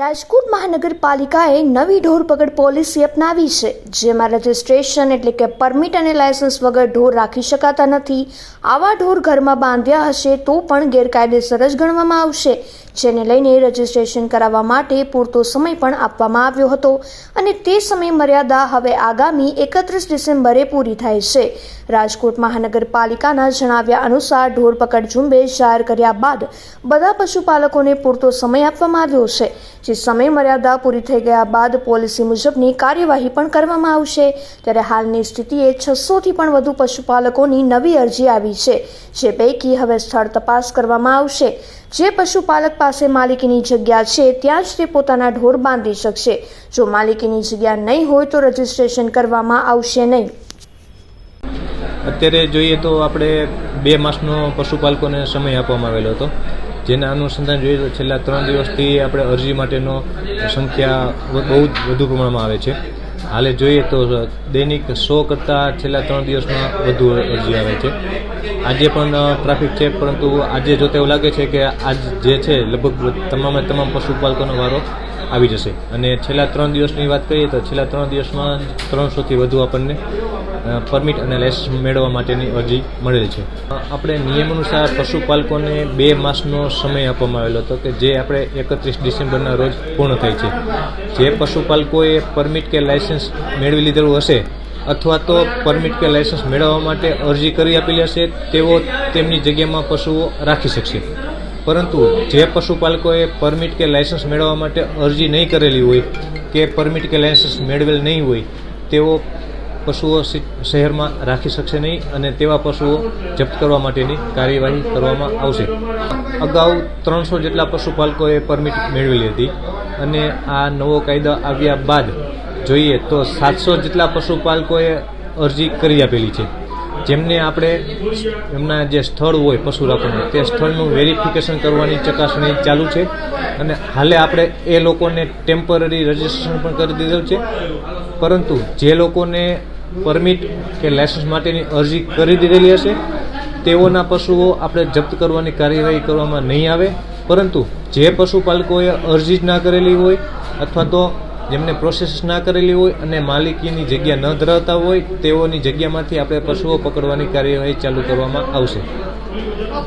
રાજકોટ મહાનગરપાલિકાએ નવી ઢોરપકડ પોલિસી અપનાવી છે, જેમાં રજિસ્ટ્રેશન એટલે કે પરમિટ અને લાયસન્સ વગર ઢોર રાખી શકાતા નથી. આવા ઢોર ઘરમાં બાંધ્યા હશે તો પણ ગેરકાયદેસર જ ગણવામાં આવશે. જેને લઈને રજિસ્ટ્રેશન કરાવવા માટે પૂરતો સમય પણ આપવામાં આવ્યો હતો અને તે સમય મર્યાદા હવે આગામી એકત્રીસ ડિસેમ્બરે પૂરી થાય છે. રાજકોટ મહાનગરપાલિકાના જણાવ્યા અનુસાર ઢોરપકડ ઝુંબેશ જાહેર કર્યા બાદ બધા પશુપાલકોને પૂરતો સમય આપવામાં આવ્યો છે. જે સમય મર્યાદા પૂરી થઈ ગયા બાદ પોલિસી મુજબની કાર્યવાહી પણ કરવામાં આવશે. ત્યારે હાલની સ્થિતિએ છસોથી પણ વધુ પશુપાલકોની નવી અરજી આવી છે. જે પૈકી હવે સ્થળ તપાસ કરવામાં આવશે. જે પશુપાલક પાસે માલિકીની જગ્યા છે, ત્યાં જ તે પોતાના ઢોર બાંધી શકશે. જો માલિકીની જગ્યા નહીં હોય તો રજીસ્ટ્રેશન કરવામાં આવશે નહીં. અત્યારે જોઈએ તો આપણે બે માસનો પશુપાલકોને સમય આપવામાં આવેલો હતો, જેના અનુસંધાન જોઈએ તો છેલ્લા ત્રણ દિવસથી આપણે અરજી માટેનો સંખ્યા બહુ જ વધુ પ્રમાણમાં આવે છે. હાલે જોઈએ તો દૈનિક સો કરતાં છેલ્લા ત્રણ દિવસમાં વધુ અરજી આવે છે. આજે પણ ટ્રાફિક છે પરંતુ આજે જોતા એવું લાગે છે કે આજ જે છે, લગભગ તમામે તમામ પશુપાલકોનો વારો આવી જશે. અને છેલ્લા ત્રણ દિવસની વાત કરીએ તો છેલ્લા ત્રણ દિવસમાં ત્રણસોથી વધુ આપણને પરમિટ અને લાયસન્સ મેળવવા માટેની અરજી મળેલ છે. આપણે નિયમ અનુસાર પશુપાલકોને બે માસનો સમય આપવામાં આવેલો હતો કે જે આપણે એકત્રીસ ડિસેમ્બરના રોજ પૂર્ણ થાય છે. જે પશુપાલકોએ પરમિટ કે લાયસન્સ મેળવી લીધેલું હશે અથવા તો પરમિટ કે લાયસન્સ મેળવવા માટે અરજી કરી આપેલી હશે, તેઓ તેમની જગ્યામાં પશુઓ રાખી શકશે. પરંતુ જે પશુપાલકોએ પરમિટ કે લાયસન્સ મેળવવા માટે અરજી નહીં કરેલી હોય કે પરમિટ કે લાયસન્સ મેળવેલ નહીં હોય, તેઓ પશુઓ શહેરમાં રાખી શકશે નહીં અને તેવા પશુઓ જપ્ત કરવા માટેની કાર્યવાહી કરવામાં આવશે. અગાઉ ત્રણસો જેટલા પશુપાલકોએ પરમિટ મેળવેલી હતી અને આ નવો કાયદો આવ્યા બાદ જોઈએ તો સાતસો જેટલા પશુપાલકોએ અરજી કરી આપેલી છે. જેમને આપણે એમના જે સ્થળ હોય પશુ રાખવાનું, તે સ્થળનું વેરિફિકેશન કરવાની ચકાસણી ચાલુ છે અને હાલે આપણે એ લોકોને ટેમ્પરરી રજિસ્ટ્રેશન પણ કરી દીધું છે. પરંતુ જે લોકોને પરમિટ કે લાયસન્સ માટેની અરજી કરી દીધેલી હશે. તેઓના પશુઓ આપણે જપ્ત કરવાની કાર્યવાહી કરવામાં નહીં આવે. પરંતુ જે પશુપાલકોએ અરજી જ ના કરેલી હોય અથવા તો જેમને પ્રોસેસ ના કરેલી હોય અને માલિકીની જગ્યા ન ધરાવતા હોય, તેઓની જગ્યામાંથી આપણે પશુઓ પકડવાની કાર્યવાહી ચાલુ કરવામાં આવશે.